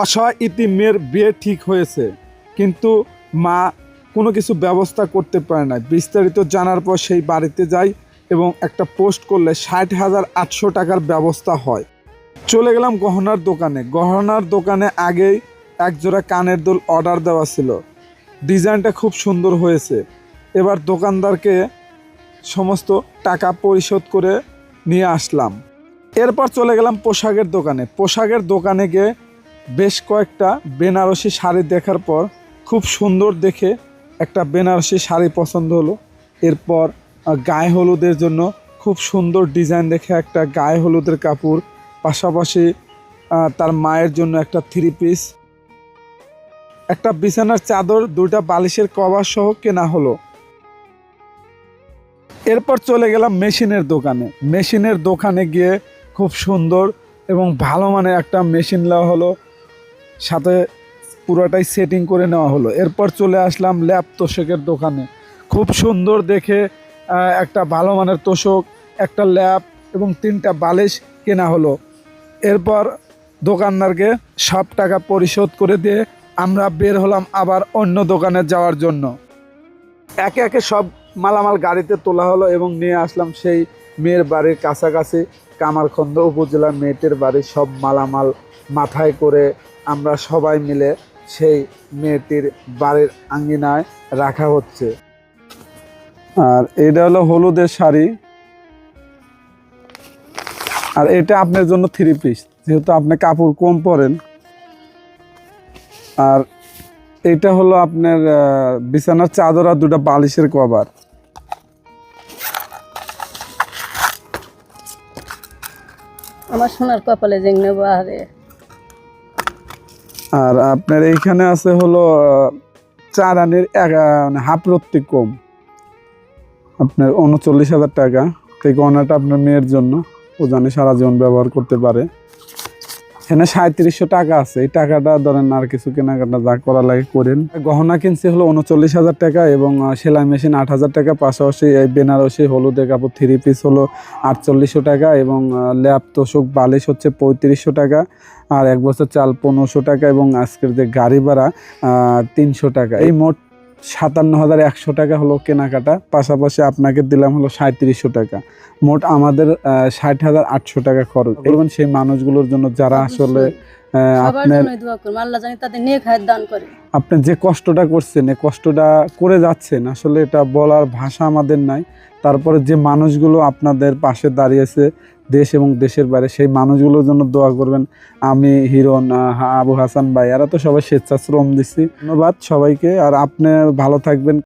অসহায় ইতি মেয়ের বিয়ে ঠিক হয়েছে, কিন্তু মা কোনো কিছু ব্যবস্থা করতে পারে না বিস্তারিত জানার পর সেই বাড়িতে যাই এবং একটা পোস্ট করলে ষাট হাজার আটশো টাকার ব্যবস্থা হয়। চলে গেলাম গহনার দোকানে। গহনার দোকানে আগেই এক জোড়া কানের দুল অর্ডার দেওয়া ছিল। ডিজাইনটা খুব সুন্দর হয়েছে। এবার দোকানদারকে সমস্ত টাকা পরিশোধ করে নিয়ে আসলাম। এরপর চলে গেলাম পোশাকের দোকানে। পোশাকের দোকানে গিয়ে বেশ কয়েকটা বেনারসি শাড়ি দেখার পর খুব সুন্দর দেখে একটা বেনারসি শাড়ি পছন্দ হলো। এরপর গায়ে হলুদের জন্য খুব সুন্দর ডিজাইন দেখে একটা গায়ে হলুদের কাপড়, পাশাপাশি তার মায়ের জন্য একটা থ্রি পিস একটা বিছানার চাদর, দুইটা বালিশের কভার সহ কেনা হলো। এরপর চলে গেলাম মেশিনের দোকানে। মেশিনের দোকানে গিয়ে খুব সুন্দর এবং ভালো মানের একটা মেশিন নেওয়া হলো। সাথে পুরোটাই সেটিং করে নেওয়া হলো। এরপর চলে আসলাম ল্যাব তোষকের দোকানে। খুব সুন্দর দেখে একটা ভালো মানের তোষক, একটা ল্যাব এবং তিনটা বালিশ কেনা হলো। এরপর দোকানদারকে সব টাকা পরিশোধ করে দিয়ে আমরা বের হলাম আবার অন্য দোকানে যাওয়ার জন্য। একে একে সব মালামাল গাড়িতে তোলা হলো এবং নিয়ে আসলাম সেই মেয়ের বাড়ির কাছাকাছি। কামারখন্দ উপজেলার মেয়েটির বাড়ির সব মালামাল মাথায় করে আমরা সবাই মিলে সেই মেয়েটির বাড়ির আঙ্গিনায় রাখা হচ্ছে। আর এটা হলো হলুদের শাড়ি। আর এটা আপনার জন্য থ্রি পিস যেহেতু আপনি কাপড় কম পরেন। আর এটা হলো আপনার বিছানার চাদর আর দুটো বালিশের কভার। আমার সোনার কপালে জেং নেব আরে আপনার এইখানে আছে হলো চার আনের মানে হাফ রত্তি কম। আপনার উনচল্লিশ হাজার টাকা। এই গহনাটা আপনার মেয়ের জন্য। ও জানে সারা জীবন ব্যবহার করতে পারে। এখানে সাঁত্রিশশো টাকা আছে। এই টাকাটা ধরেন আর কিছু কেনাকাটা যা করা লাগে করেন। গহনা কিনছে হলো উনচল্লিশ হাজার টাকা এবং সেলাই মেশিন আট হাজার টাকা, পাশাপাশি এই বেনারসি হলুদের কাপড় থ্রি পিস হলো আটচল্লিশশো টাকা এবং ল্যাপ তোষক বালিশ হচ্ছে পঁয়ত্রিশশো টাকা আর এক বছর চাল পনেরোশো টাকা এবং আজকের যে গাড়ি ভাড়া তিনশো টাকা। এই মোট সাতান্ন হাজার একশো টাকা হলো কেনাকাটা পাশাপাশি আপনাকে দিলাম হলো সাঁত্রিশশো টাকা। মোট আমাদের ষাট হাজার আটশো টাকা খরচ। বলবেন সেই মানুষগুলোর জন্য যারা আসলে আপনার আপনি যে কষ্টটা করছেন এই কষ্টটা করে যাচ্ছেন আসলে এটা বলার ভাষা আমাদের নাই। তারপরে যে মানুষগুলো আপনাদের পাশে দাঁড়িয়েছে দেশ এবং দেশের বাইরে সেই মানুষগুলোর জন্য দোয়া করবেন। আমি হিরন আবু হাসান ভাই, এরা তো সবাই স্বেচ্ছাশ্রম দিচ্ছি ধন্যবাদ সবাইকে, আর আপনি ভালো থাকবেন।